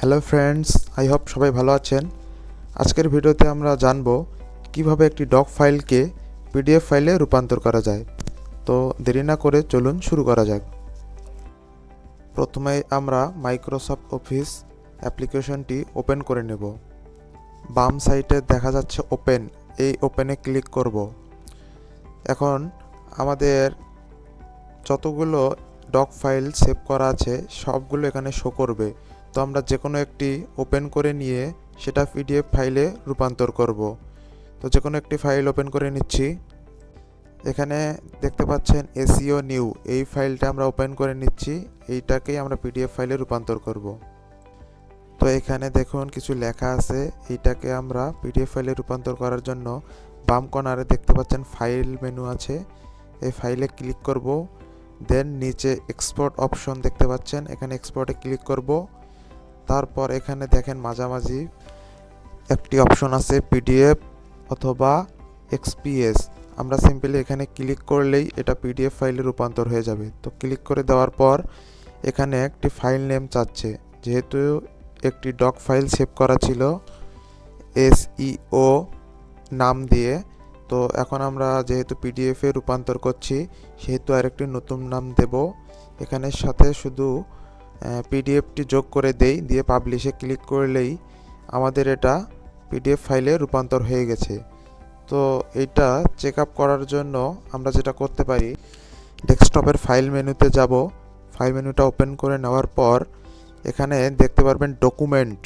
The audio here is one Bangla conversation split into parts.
হ্যালো ফ্রেন্ডস আই হোপ সবাই ভালো আছেন। আজকের ভিডিওতে আমরা জানব কীভাবে একটি ডক ফাইলকে পিডিএফ ফাইলে রূপান্তর করা যায়। তো দেরি না করে চলুন শুরু করা যাক। প্রথমে আমরা মাইক্রোসফট অফিস অ্যাপ্লিকেশনটি ওপেন করে নেব। বাম সাইডে দেখা যাচ্ছে ওপেন, এই ওপেনে ক্লিক করব। এখন আমাদের যতগুলো ডক ফাইল সেভ করা আছে, সবগুলো এখানে শো করবে। তো আমরা যে কোনো একটি ওপেন করে নিয়ে সেটা পিডিএফ ফাইলে রূপান্তর করব। তো যে কোনো একটি ফাইল ওপেন করে নিচ্ছি। এখানে দেখতে পাচ্ছেন এসিও নিউ এই ফাইলটা আমরা ওপেন করে নিচ্ছি। এইটাকেই আমরা পিডিএফ ফাইলে রূপান্তর করব। তো এখানে দেখুন কিছু লেখা আছে। এইটাকে আমরা পিডিএফ ফাইলে রূপান্তর করার জন্য বাম কর্নারে দেখতে পাচ্ছেন ফাইল মেনু আছে। এই ফাইলে ক্লিক করব। দেন নিচে এক্সপোর্ট অপশন দেখতে পাচ্ছেন। এখানে এক্সপোর্টে ক্লিক করব। তারপর এখানে দেখেন মাঝামাঝি একটি অপশন আছে পিডিএফ অথবা এক্সপিএস আমরা সিম্পলি এখানে ক্লিক করলেই এটা পিডিএফ ফাইলে রূপান্তর হয়ে যাবে। তো ক্লিক করে দেওয়ার পর এখানে একটি ফাইল নেম চাচ্ছে। যেহেতু একটি ডক ফাইল সেভ করা ছিল এসইও নাম দিয়ে, তো এখন আমরা যেহেতু পিডিএফে রূপান্তর করছি, সেহেতু আরেকটি নতুন নাম দেব। এখানের সাথে শুধু পিডিএফটি যোগ করে দেই, দিয়ে পাবলিশে ক্লিক করলেই আমাদের এটা পিডিএফ ফাইলে রূপান্তর হয়ে গেছে। তো এইটা চেক আপ করার জন্য আমরা যেটা করতে পারি, ডেস্কটপের ফাইল মেনুতে যাব। ফাইল মেনুটা ওপেন করে নেওয়ার পর এখানে দেখতে পারবেন ডকুমেন্ট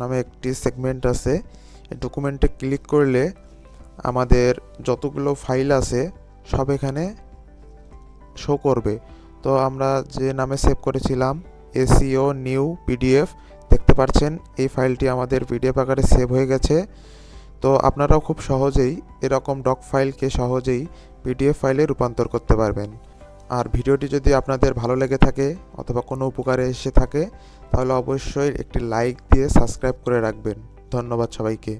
নামে একটি সেগমেন্ট আছে। এই ডকুমেন্টে ক্লিক করলে আমাদের যতগুলো ফাইল আছে সব এখানে শো করবে। তো আমরা যে নামে সেভ করেছিলাম এসিও নিউ পিডিএফ, দেখতে পাচ্ছেন এই ফাইলটি আমাদের পিডিএফ আকারে সেভ হয়ে গেছে। তো আপনারাও খুব সহজেই এরকম ডক ফাইলকে সহজেই পিডিএফ ফাইলে রূপান্তর করতে পারবেন। আর ভিডিওটি যদি আপনাদের ভালো লেগে থাকে অথবা কোনো উপকারে এসে থাকে, তাহলে অবশ্যই একটি লাইক দিয়ে সাবস্ক্রাইব করে রাখবেন। ধন্যবাদ সবাইকে।